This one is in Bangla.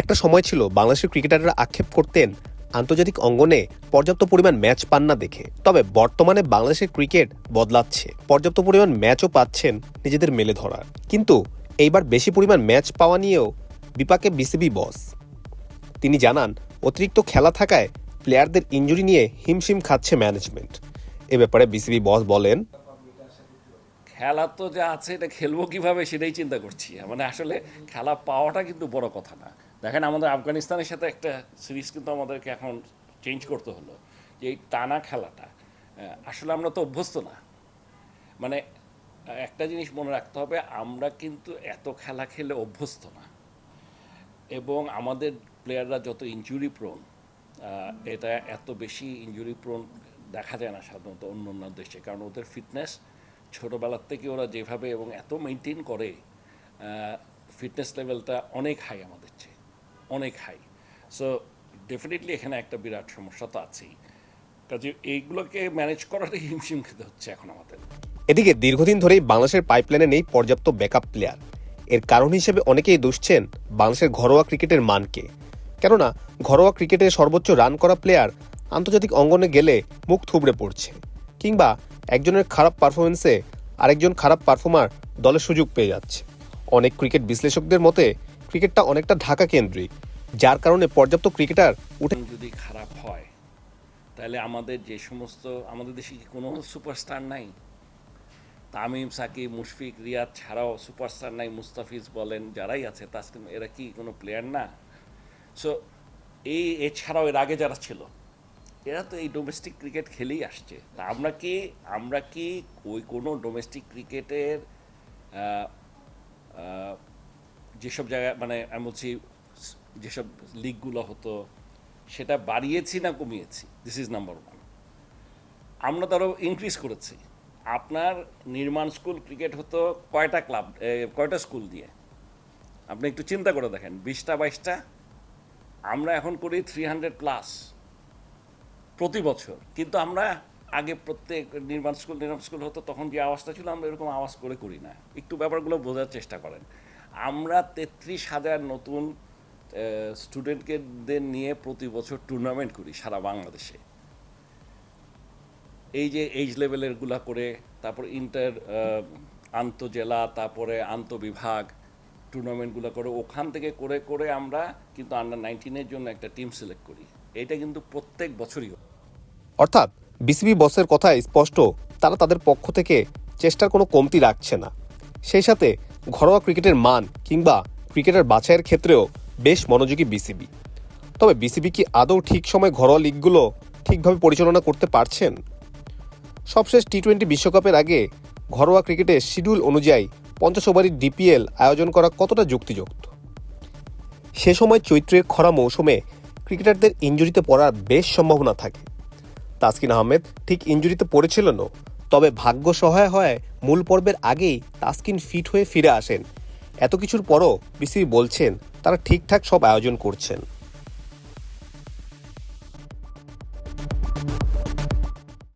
একটা সময় ছিল বাংলাদেশের ক্রিকেটাররা আক্ষেপ করতেন আন্তর্জাতিক অঙ্গনে পর্যাপ্ত পরিমাণ ম্যাচ পান না দেখে। তবে বর্তমানে বাংলাদেশের ক্রিকেট বদলাচ্ছে। পর্যাপ্ত পরিমাণ ম্যাচও পাচ্ছেন নিজেদের মেলে ধরার কিন্তু এইবার বেশি পরিমাণ ম্যাচ পাওয়া নিয়েও বিপাকে বিসিবি বস। তিনি জানান, অতিরিক্ত খেলা থাকায় প্লেয়ারদের ইঞ্জুরি নিয়ে হিমশিম খাচ্ছে ম্যানেজমেন্ট। এ ব্যাপারে বিসিবি বস বলেন খেলা তো যা আছে, এটা খেলব কীভাবে সেটাই চিন্তা করছি। মানে আসলে খেলা পাওয়াটা কিন্তু বড় কথা না। দেখেন, আমাদের আফগানিস্তানের সাথে একটা সিরিজ কিন্তু আমাদেরকে এখন চেঞ্জ করতে হলো, যে এই টানা খেলাটা। আসলে আমরা তো অভ্যস্ত না। মানে একটা জিনিস মনে রাখতে হবে, আমরা কিন্তু এত খেলা খেলে অভ্যস্ত না। এবং আমাদের প্লেয়াররা যত ইনজুরি প্রোন এটা এত বেশি ইনজুরি প্রোন দেখা যায় না সাধারণত অন্য অন্য দেশে, কারণ ওদের ফিটনেস ছোটোবেলার থেকে ওরা যেভাবে এবং এত মেনটেন করে ফিটনেস লেভেলটা অনেক হাই আমাদের চেয়ে, অনেক হাই সো ডেফিনেটলি এখানে একটা বিরাট সমস্যা তো আছেই। কাজে এইগুলোকে ম্যানেজ করাটাই হিমশিম খেতে হচ্ছে এখন আমাদের। এদিকে দীর্ঘদিন ধরেই বাংলাদেশের পাইপলাইনে নেই পর্যাপ্ত ব্যাকআপ প্লেয়ার এর কারণ হিসেবে অনেকেই দুষছেন বাংলাদেশের ঘরোয়া ক্রিকেটের মানকে। কেননা, ঘরোয়া ক্রিকেটে সর্বোচ্চ রান করা প্লেয়ার আন্তর্জাতিক অঙ্গনে গেলে মুখ থুবড়ে পড়ছে। কিংবা একজনের খারাপ পারফরমেন্সে আরেকজন খারাপ পারফর্মার দলের সুযোগ পেয়ে যাচ্ছে। অনেক ক্রিকেট বিশ্লেষকদের মতে ক্রিকেটটা অনেকটা ঢাকা কেন্দ্রিক যার কারণে পর্যাপ্ত ক্রিকেটার উঠে যদি খারাপ হয়, তাহলে আমাদের যে সমস্ত, আমাদের দেশে কি কোনো সুপারস্টার নাই? তামিম, সাকিব, মুশফিক, রিয়াদ ছাড়াও সুপারস্টার নাই, মুস্তাফিজ বলেন, যারাই আছে, তাসকিন, এরা কি কোনো প্লেয়ার না? সো এই, এছাড়াও এর আগে যারা ছিল এরা তো এই ডোমেস্টিক ক্রিকেট খেলেই আসছে। তা আমরা কি আমরা কি ওই কোনো ডোমেস্টিক ক্রিকেটের যেসব জায়গায় মানে আমি বলছি, যেসব লিগগুলো হতো, সেটা বাড়িয়েছি না কমিয়েছি? দিস ইজ নাম্বার ওয়ান আমরা তারও ইনক্রিজ করেছি। আপনার নির্মাণ স্কুল ক্রিকেট হতো কয়টা ক্লাব কয়টা স্কুল দিয়ে? আপনি একটু চিন্তা করে দেখেন, বিশটা বাইশটা? আমরা এখন করি থ্রি হান্ড্রেড প্লাস প্রতি বছর। কিন্তু আমরা আগে প্রত্যেক নির্মাণ স্কুল নির্মাণ স্কুল হতো, তখন যে আওয়াজটা ছিল, আমরা এরকম আওয়াজ করে করি না। একটু ব্যাপারগুলো বোঝার চেষ্টা করেন। আমরা তেত্রিশ হাজার নতুন স্টুডেন্টকে নিয়ে প্রতি বছর টুর্নামেন্ট করি সারা বাংলাদেশে। এই যে এইজ লেভেলেরগুলা করে, তারপর ইন্টার আন্তজেলা, তারপরে আন্তবিভাগ টুর্নামেন্টগুলো করে, ওখান থেকে করে করে আমরা কিন্তু আন্ডার নাইনটিনের জন্য একটা টিম সিলেক্ট করি। এটা কিন্তু প্রত্যেক বছরই অর্থাৎ বিসিবি বসের কথায় স্পষ্ট, তারা তাদের পক্ষ থেকে চেষ্টার কোনো কমতি রাখছে না। সেই সাথে ঘরোয়া ক্রিকেটের মান কিংবা ক্রিকেটার বাছাইয়ের ক্ষেত্রেও বেশ মনোযোগী বিসিবি তবে বিসিবি কি আদৌ ঠিক সময় ঘরোয়া লিগগুলো ঠিকভাবে পরিচালনা করতে পারছেন? সবশেষ টি টোয়েন্টি বিশ্বকাপের আগে ঘরোয়া ক্রিকেটের শিডিউল অনুযায়ী পঞ্চাশ ওভারের ডিপিএল আয়োজন করা কতটা যুক্তিযুক্ত? সে সময় চৈত্রের খরা মৌসুমে ক্রিকেটারদের ইঞ্জুরিতে পড়ার বেশ সম্ভাবনা থাকে। তাসকিন আহমেদ ঠিক ইঞ্জুরিতে পড়েছিলেনও, তবে ভাগ্য সহায় হয় মূল পর্বের আগেই তাসকিন ফিট হয়ে ফিরে আসেন। এত কিছুর পরও বিসিবি বলছেন, তারা ঠিকঠাক সব আয়োজন করছেন।